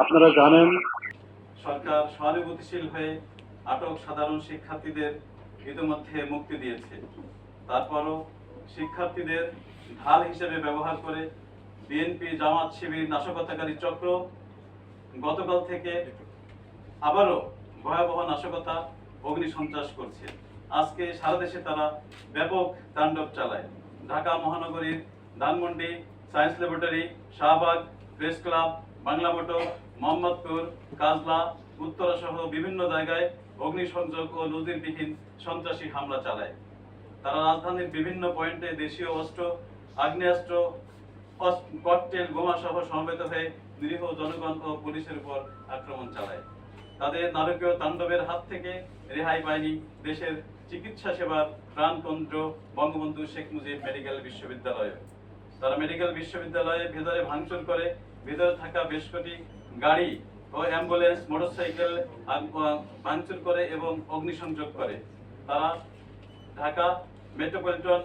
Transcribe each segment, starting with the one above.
আপনারা জানেন সরকার সহানুভূতিশীল হয়ে আটক সাধারণ শিক্ষার্থীদের ইতিমধ্যে মুক্তি দিয়েছে। তারপরও শিক্ষার্থীদের ঢাল হিসেবে ব্যবহার করে বিএনপি জামাত শিবির নাশকতাকারী চক্র গতকাল থেকে আবারও ভয়াবহ নাশকতা অগ্নি অগ্নিসন্ত্রাস করছে। আজকে সারা দেশে তারা ব্যাপক তাণ্ডব চালায়। ঢাকা মহানগরীর Dhanmondi science laboratory, Shahbag press club, Bangla motor Mohammadpur Kajla Uttara সহ বিভিন্ন জায়গায় অগ্নিসংযোগ ও নজিরবিহীন সন্ত্রাসী হামলা চালায়। তারা রাজধানীর বিভিন্ন পয়েন্টে দেশীয় অস্ত্র, আগ্নেয়াস্ত্র ককটেল বোমা সহ সমবেত হয়ে নিরীহ জনগণ ও পুলিশের উপর আক্রমণ চালায়। তাদের নারকীয় তাণ্ডবের হাত থেকে রেহাই পায়নি দেশের চিকিৎসা সেবার প্রাণতন্ত্র বঙ্গবন্ধু শেখ মুজিব মেডিকেল বিশ্ববিদ্যালয়। তারা মেডিকেল বিশ্ববিদ্যালয়ে ভেতরে ভাঙচুর করে, ভেতরে থাকা বেশ কটি গাড়ি ও অ্যাম্বুলেন্স, মোটরসাইকেল ভাঙচুর করে এবং অগ্নিসংযোগ করে। তারা ঢাকা মেট্রোপলিটন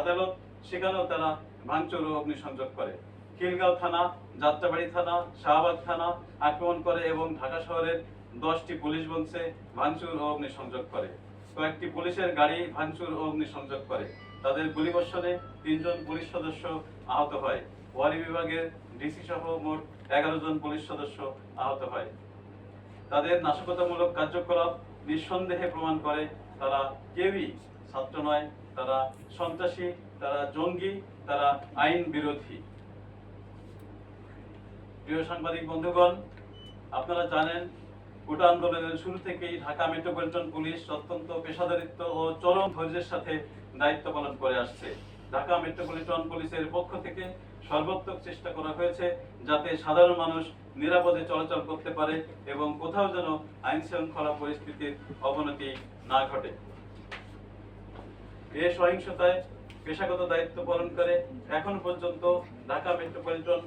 আদালত, সেখানেও তারা ভাঙচুর ও অগ্নিসংযোগ করে। খিলগাঁও থানা, যাত্রাবাড়ি থানা, শাহবাগ থানা আক্রমণ করে এবং ঢাকা শহরের দশটি পুলিশ বংশে ভাঙচুর ও অগ্নিসংযোগ করে। কয়েকটি পুলিশের গাড়ি ভাঙচুর ও অগ্নিসংযোগ করে। তাদের গুলিবর্ষণে তিনজন পুলিশ সদস্য আহত হয়। ওয়ারি বিভাগের ডিসি সহ মোট এগারো জন পুলিশ সদস্য আহত হয়। তাদের নাশকতামূলক কার্যকলাপ নিঃসন্দেহে প্রমাণ করে তারা কেউই ছাত্র নয়, তারা সন্ত্রাসী, তারা জঙ্গি, তারা আইন বিরোধী। প্রিয় সাংবাদিক বন্ধুগণ, আপনারা জানেন কোটা আন্দোলনের শুরু থেকেই ঢাকা মেট্রোপলিটন পুলিশ অত্যন্ত পেশাদারিত্ব ও চরম ধৈর্যের সাথে দায়িত্ব পালন করে আসছে। ঢাকা মেট্রোপলিটন পুলিশের পক্ষ থেকে সর্বোত্তক চেষ্টা করা হয়েছে যাতে সাধারণ মানুষ নিরাপদে চলাচল করতে পারে এবং কোথাও যেন আইন শৃঙ্খলা পরিস্থিতির অবনতি না ঘটে। এ সহিংসতায় পেশাগত দায়িত্ব পালন করে এখন পর্যন্ত ঢাকা মেট্রোপলিটন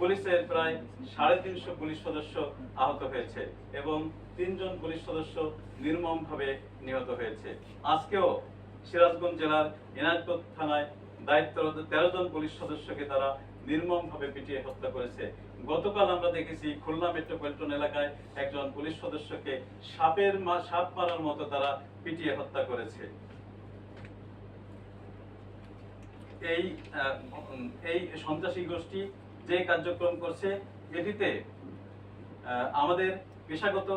পুলিশের প্রায় সাড়ে তিনশো পুলিশ সদস্য আহত হয়েছে এবং তিনজন পুলিশ সদস্য নির্মমভাবে নিহত হয়েছে। আজকেও সিরাজগঞ্জ জেলার এনায়তপুর থানায় দায়িত্বরত তেরো জন পুলিশ সদস্যকে তারা নির্মমভাবে পিটিয়ে হত্যা করেছে। গতকাল আমরা দেখেছি খুলনা মেট্রোপলিটন এলাকায় একজন পুলিশ সদস্যকে সাপের মা, সাপ মারার মতো তারা পিটিয়ে হত্যা করেছে। এই এই সন্ত্রাসী গোষ্ঠী যে কার্যক্রম করছে, এটিতে আমাদের পেশাগত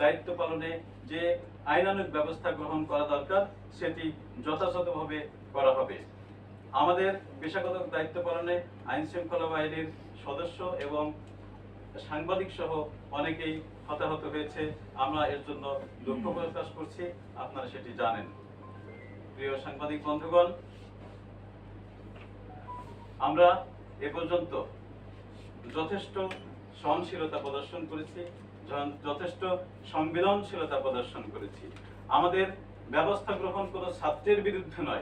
দায়িত্ব পালনে যে আইনানুগ ব্যবস্থা গ্রহণ করা দরকার, সেটি যথাযথভাবে করা হবে। আমাদের পেশাগত দায়িত্ব পালনে আইন শৃঙ্খলা বাহিনীর সদস্য এবং সাংবাদিক সহ অনেকেই হতাহত হয়েছে। আমরা এর জন্য দুঃখ প্রকাশ করছি। আপনারা সেটি জানেন। প্রিয় সাংবাদিক বন্ধুগণ, আমরা এ পর্যন্ত যথেষ্ট সহনশীলতা প্রদর্শন করেছি যথেষ্ট সংবেদনশীলতা প্রদর্শন করেছি। আমাদের ব্যবস্থা গ্রহণ কোনো ছাত্রের বিরুদ্ধে নয়।